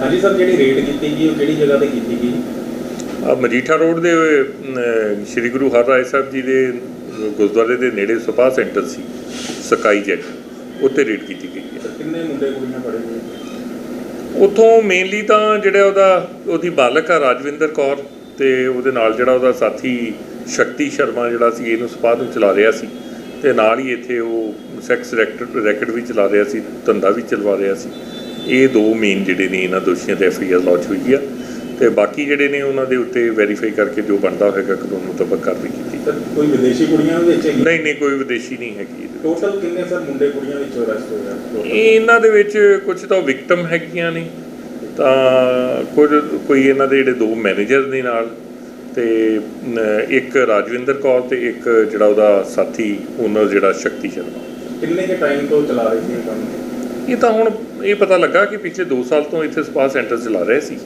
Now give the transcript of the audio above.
ਹਾਂਜੀ ਸਰ ਜਿਹੜੀ ਰੇਡ ਕੀਤੀ ਗਈ ਉਹ ਕਿਹੜੀ ਜਗ੍ਹਾ ਤੇ ਕੀਤੀ ਗਈ? ਆ ਮਜੀਠਾ ਰੋਡ ਦੇ ਸ਼੍ਰੀ ਗੁਰੂ ਹਰਰਾਏ ਸਾਹਿਬ ਜੀ ਦੇ ਗੁਰਦੁਆਰੇ ਦੇ ਨੇੜੇ ਸਪਾ ਸੈਂਟਰ ਸੀ ਸਕਾਈ ਜੈਟ। ਉੱਤੇ ਰੇਡ ਕੀਤੀ ਗਈ ਹੈ। ਕਿੰਨੇ ਮੁੰਡੇ ਕੁੜੀਆਂ ਫੜੇ ਗਏ? ਉੱਥੋਂ ਮੇਨਲੀ ਤਾਂ ਜਿਹੜਾ ਉਹਦਾ ਉਹਦੀ ਬਾਲਕ ਆ ਰਾਜਵਿੰਦਰ ਕੌਰ ਤੇ ਉਹਦੇ ਨਾਲ ਜਿਹੜਾ ਉਹਦਾ ਸਾਥੀ ਸ਼ਕਤੀ ਸ਼ਰਮਾ ਜਿਹੜਾ ਸੀ ਇਹਨੂੰ ਸਪਾ ਨੂੰ ਚਲਾ ਰਿਹਾ ਸੀ ਤੇ ਨਾਲ ਹੀ ਇੱਥੇ ਉਹ ਸੈਕਸ ਰੈਕਟ ਰੈਕਟ ਵੀ ਚਲਾ ਰਿਹਾ ਸੀ ਧੰਦਾ ਵੀ ਚਲਵਾ ਰਿਹਾ ਸੀ। ਇਹ ਦੋ ਮੇਨ ਜਿਹੜੇ ਨੇ ਇਹਨਾਂ ਦੋਸ਼ੀਆਂ ਤੇ ਐਫ ਆਈ ਆਰ ਲਾਂਚ ਹੋਈ ਆ ਤੇ ਬਾਕੀ ਜਿਹੜੇ ਨੇ ਉਹਨਾਂ ਦੇ ਉੱਤੇ ਵੈਰੀਫਾਈ ਕਰਕੇ ਜੋ ਬਣਦਾ ਹੋਏਗਾ ਕਾਨੂੰਨ ਮੁਤਾਬਕ ਕਾਰਵਾਈ ਕੀਤੀ ਕੋਈ ਵਿਦੇਸ਼ੀ ਕੁੜੀਆਂ ਵਿੱਚ ਨਹੀਂ ਨਹੀਂ ਕੋਈ ਵਿਦੇਸ਼ੀ ਨਹੀਂ ਹੈਗੀ। ਟੋਟਲ ਕਿੰਨੇ ਸਰ ਮੁੰਡੇ ਕੁੜੀਆਂ ਵਿੱਚੋਂ ਅਰੈਸਟ ਹੋਏ ਆ total? ਇਹ ਇਹਨਾਂ ਦੇ ਵਿੱਚ ਕੁਝ ਤਾਂ ਵਿਕਟਮ ਹੈਗੀਆਂ ਨੇ ਤਾਂ ਕੁਝ ਕੋਈ ਇਹਨਾਂ ਦੇ ਜਿਹੜੇ ਦੋ ਮੈਨੇਜਰ ਨੇ ਨਾਲ ਤੇ ਇੱਕ ਰਾਜਵਿੰਦਰ ਕੌਰ ਤੇ ਇੱਕ ਜਿਹੜਾ ਉਹਦਾ ਸਾਥੀ ਓਨਰ ਜਿਹੜਾ ਸ਼ਕਤੀ ਸ਼ਰਮਾ। ਕਿੰਨੇ ਕੇ ਟਾਈਮ ਤੋਂ ਚਲਾ ਰਹੇ ਸੀ ਇਹ ਕੰਮ? ਇਹ ਤਾਂ ਹੁਣ ਇਹ ਪਤਾ ਲੱਗਾ ਕਿ ਪਿਛਲੇ 2 ਸਾਲ ਤੋਂ ਇੱਥੇ ਸਪਾ ਸੈਂਟਰ ਚਲਾ ਰਹੇ ਸੀ।